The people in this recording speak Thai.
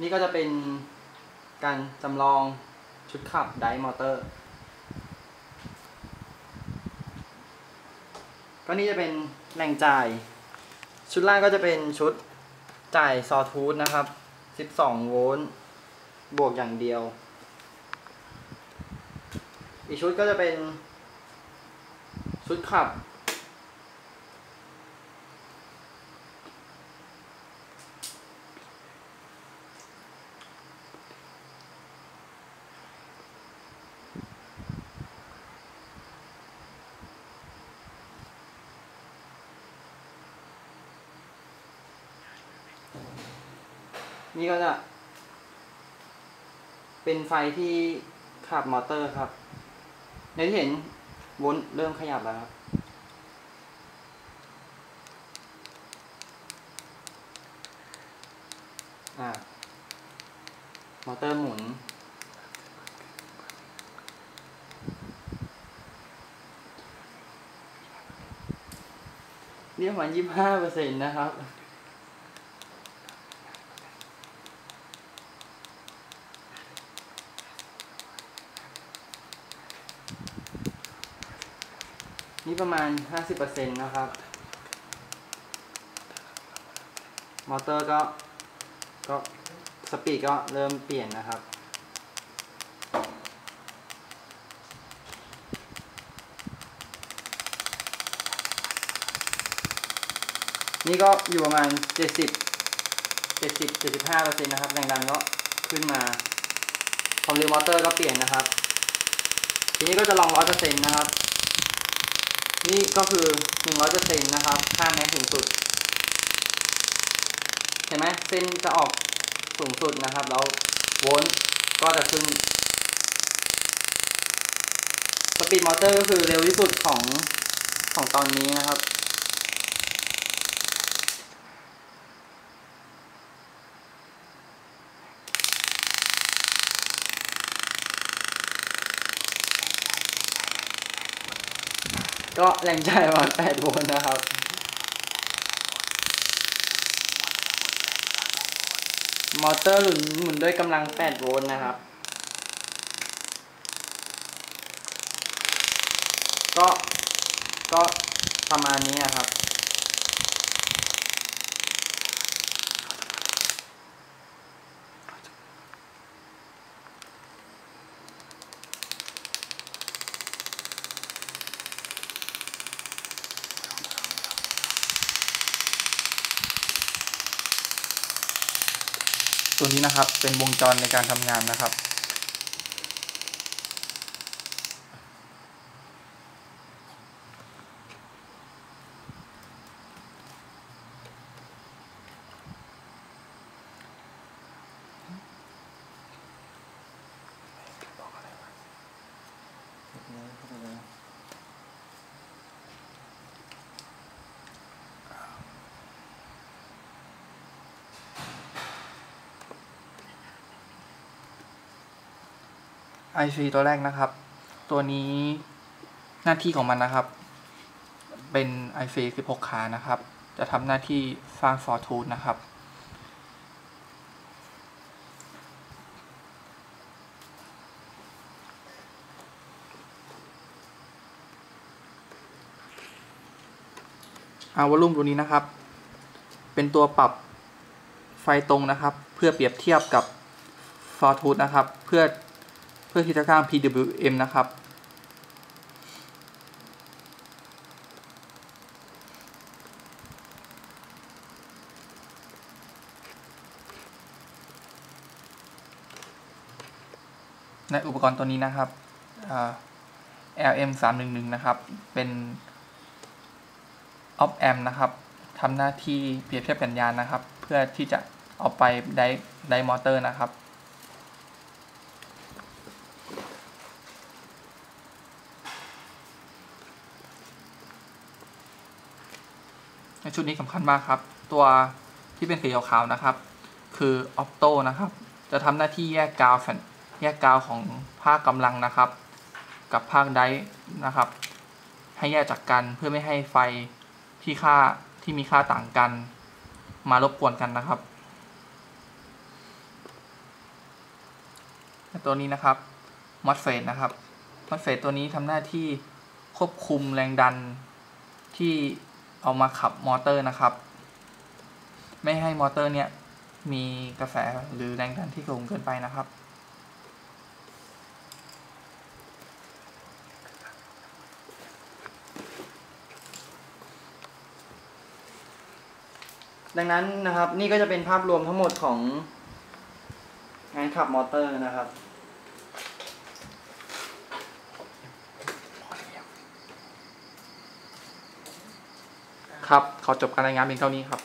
นี่ก็จะเป็นการจำลองชุดขับไดมอเตอร์ ก็นี่จะเป็นแหล่งจ่าย ชุดล่างก็จะเป็นชุดจ่ายซอทูธนะครับ 12 โวลต์ บวกอย่างเดียว อีกชุดก็จะเป็นชุดขับ นี่ก็จะ เป็นไฟที่ขับมอเตอร์ครับ ในที่เห็นวลต์เริ่มขยับแล้วครับ อ่ามอเตอร์หมุน นี่ประมาณยี่บห้าเปอร์เซ็นต์นะครับ นี่ประมาณ 50%นะครับ มอเตอร์ก็ก็สปีดก็เริ่มเปลี่ยนนะครับ นี่ก็อยู่ประมาณ 70 70 75%นะครับแรงดันก็ขึ้นมาความเร็วมอเตอร์ก็เปลี่ยนนะครับ ทีนี้ก็จะลอง 100%นะครับ นี่ก็คือ 100%นะครับค่าแม็กสูงสุด เห็นไหมเส้นจะออกสูงสุดนะครับ แล้วโวลต์ก็จะขึ้น สปีดมอเตอร์ก็คือเร็วที่สุดของของตอนนี้นะครับ ก็แรงจ่ายประมาณ8โวลต์นะครับมอเตอร์หมุนหมุนด้วยกำลัง8โวลต์นะครับ ก็ก็ประมาณนี้นะครับ ตัวนี้นะครับเป็นวงจรในการทำงานนะครับ IC ตัวแรกนะครับ ตัวนี้หน้าที่ของมันนะครับ เป็น IC 16 ขานะครับ จะทำหน้าที่สร้าง sawtooth นะครับ เอาวอลลุ่มตัวนี้นะครับ เป็นตัวปรับไฟตรงนะครับ เพื่อเปรียบเทียบกับ sawtooth นะครับ เพื่อ พื่อที่จะสร้าง PWM นะครับ ในอุปกรณ์ตัวนี้นะครับ LM 3 1 1นะครับ เป็น op amp นะครับทำหน้าที่เปรียบเทียบสัญญาณนะครับ เพื่อที่จะเอาไปไดไดมอเตอร์นะครับ ในชุดนี้สำคัญมากครับ ตัวที่เป็นสีขาวๆนะครับ คือออปโตนะครับ จะทำหน้าที่แยกกาวแผ่นแยกกาวของภาคกำลังนะครับ กับภาคไดนะครับ ให้แยกจากกันเพื่อไม่ให้ไฟที่ค่าที่มีค่าต่างกัน มารบกวนกันนะครับตัวนี้นะครับมอสเฟตนะครับมอสเฟตตัวนี้ทำหน้าที่ควบคุมแรงดันที่ เอามาขับมอเตอร์นะครับ ไม่ให้มอเตอร์เนี่ยมีกระแสหรือแรงดันที่สูงเกินไปนะครับ ดังนั้นนะครับนี่ก็จะเป็นภาพรวมทั้งหมดของงานขับมอเตอร์นะครับ ครับ ขอจบการรายงานเพียงเท่านี้ครับ